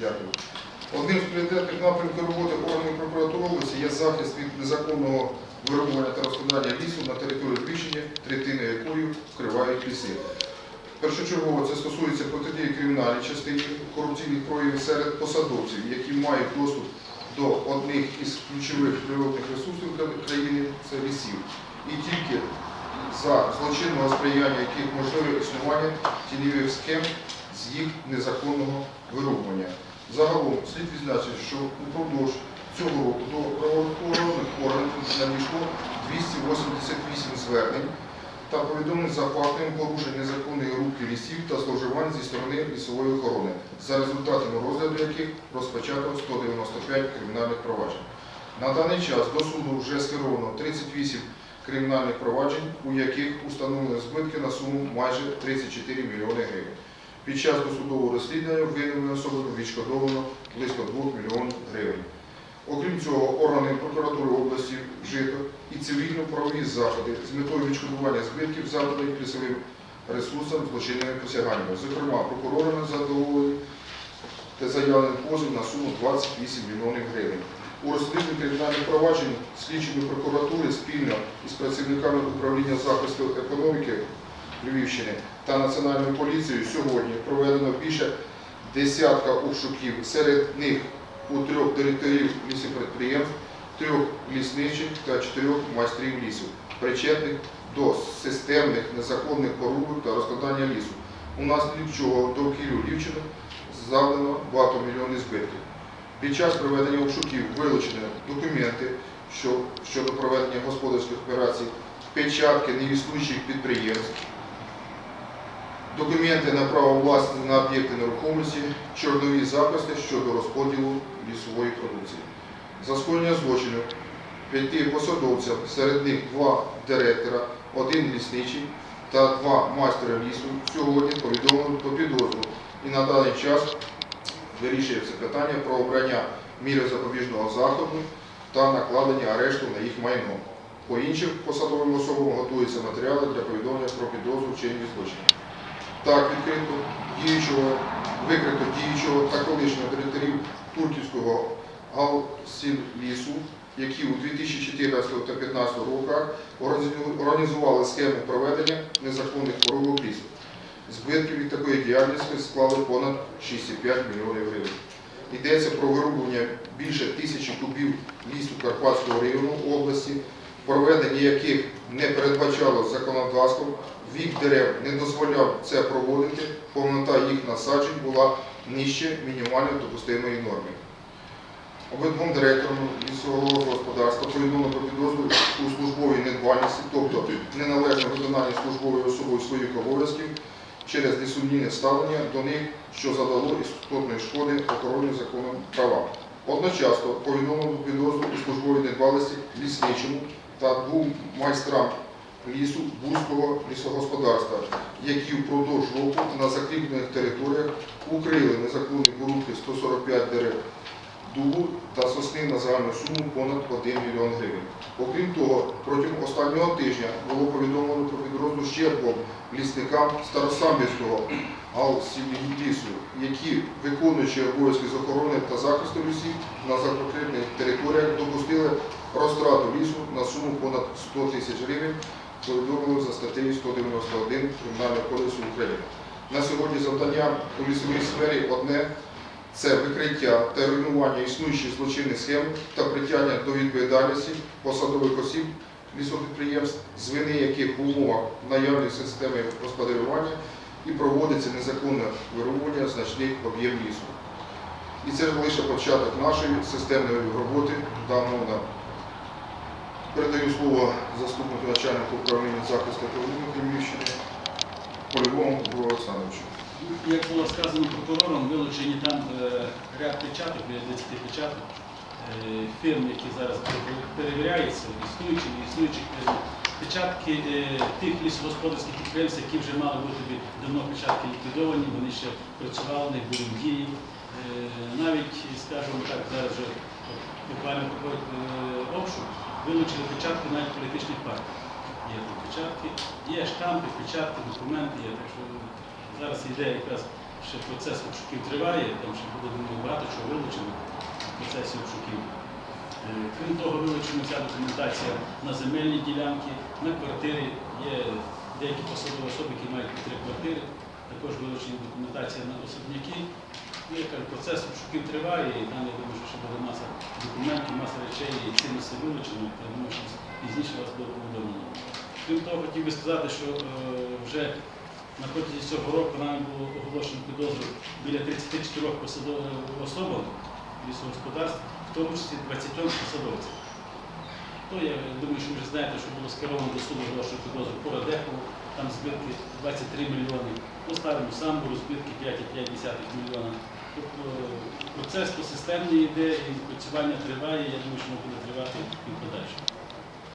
Дякую. Одним з пріоритетних напрямків роботи органів прокуратури області є захист від незаконного вирубування та розкладання лісу на території Львівщини, третини якої вкривають ліси. Першочергово це стосується протидії кримінальній частині корупційних проявів серед посадовців, які мають доступ до одних із ключових природних ресурсів кра- країни це лісів. І тільки за злочинного сприяння яких можливе існування тіньових схем з їх незаконного вирубування. Загалом слід відзначити, що упродовж цього року до правоохоронних органів надійшло 288 звернень та повідомлень за фактами порушення незаконної рубки лісів та зловживань зі сторони лісової охорони, за результатами розгляду яких розпочато 195 кримінальних проваджень. На даний час до суду вже скеровано 38 кримінальних проваджень, у яких установлені збитки на суму майже 34 мільйони гривень. Під час досудового розслідування винними особами відшкодовано близько 2 мільйонів гривень. Окрім цього, органи прокуратури області вжито і цивільно-правові заходи з метою відшкодування збитків, завданих лісовим ресурсам злочинними посяганнями. Зокрема, прокурорами задоволені та заявлений позов на суму 28 мільйонів гривень. У розслідуванні кримінальних проваджень слідчими прокуратури спільно із працівниками управління захисту економіки Львівщини та Національною поліцією сьогодні проведено більше десятка обшуків. Серед них у трьох директорів лісопідприємств, трьох лісничих та чотирьох майстрів лісу, причетних до системних незаконних порубок та розкладання лісу. Унаслідок чого довкіллю Лівчини завдано багатомільйонних збитків. Під час проведення обшуків вилучені документи щодо проведення господарських операцій, печатки неіснуючих підприємств, документи на право власності на об'єкти нерухомості, чорнові записи щодо розподілу лісової продукції. За скоєння злочину п'яти посадовцям, серед них два директора, один лісничий та два майстера лісу сьогодні повідомлено про підозру і на даний час вирішується питання про обрання міри запобіжного заходу та накладення арешту на їх майно. По іншим посадовим особам готуються матеріали для повідомлення про підозру в чині злочинів. Так, відкрито діючого, викрито діючого та колишнього директорів Турківського галсінлісу, які у 2014 та 2015 роках організували схему проведення незаконних порубок лісу. Збитки від такої діяльності склали понад 6,5 мільйонів гривень. Йдеться про вирубування більше тисячі кубів лісу Карпатського району області, проведення яких не передбачало законодавством, вік дерев не дозволяв це проводити, повнота їх насаджень була нижче мінімально допустимої норми. Обидвом директорам лісового господарства повідомлено про підозру у службовій недбальності, тобто неналежне виконання службовою особою своїх обов'язків через несумнівне ставлення до них, що задало істотної шкоди охороні законом права. Одночасно повідомлено підозру у службовій недбалості лісничому та двом майстрам лісу Бузького лісогосподарства, які впродовж року на закріплених територіях укрили незаконні порубки 145 дерев дубу та сосни на загальну суму понад 1 мільйон гривень. Окрім того, протягом останнього тижня було повідомлено про підрозділ ще двом лісникам Старосамбірського лісу, які, виконуючи обов'язки з охорони та захисту лісів на закріплених територіях, допустили розтрату лісу на суму понад 100 тисяч гривень, повідомили за статтею 191 Кримінального кодексу України. На сьогодні завдання у лісовій сфері одне це викриття та руйнування існуючих злочинних схем та притягнення до відповідальності посадових осіб лісопідприємств, з вини яких в умовах наявної системи господарювання і проводиться незаконне вирубування значних об'єм лісу. І це лише початок нашої системної роботи даного напрямку. Передаю слово заступнику начальника управління захисту економіки Львівщини Полюбовому Павлу Олександровичу. Як було сказано прокурором, вилучені там е, ряд печаток, біля 20 печаток, е, фірм, які зараз перевіряються, існуючі, не існуючі. Печатки е, тих лісогосподарських підприємств, які вже мали бути давно печатки ліквідовані, вони ще працювали, них були в дії. Навіть, скажімо так, зараз вже буквально обшук, вилучили печатки навіть політичних партій. Є тут печатки, є штампи, печатки, документи є. Так що зараз йде якраз ще процес обшуків триває, там ще буде багато чого вилучено в процесі обшуків. Е, Крім того, вилучена вся документація на земельні ділянки, на квартири. Є деякі посадові особи, які мають по три квартири. Також вилучена документація на особняки. Ну, я кажу, процес обшуків триває, і там я думаю, що ще буде маса документів, маса речей і цінності вилучено. Я думаю, що пізніше вас буде повідомлено. Крім того, хотів би сказати, що е, вже на протязі цього року нами було оголошено підозру біля 34 посадових особам лісогосподарств, в тому числі 20 посадовців. То я думаю, що ви вже знаєте, що було скеровано до суду оголошую підозру по Радехову, там збитки 23 мільйони. Поставимо самбуру збитки 5,5 мільйона. Тобто процес по системний йде, і відпрацювання триває, я думаю, що воно буде тривати і в подальшому.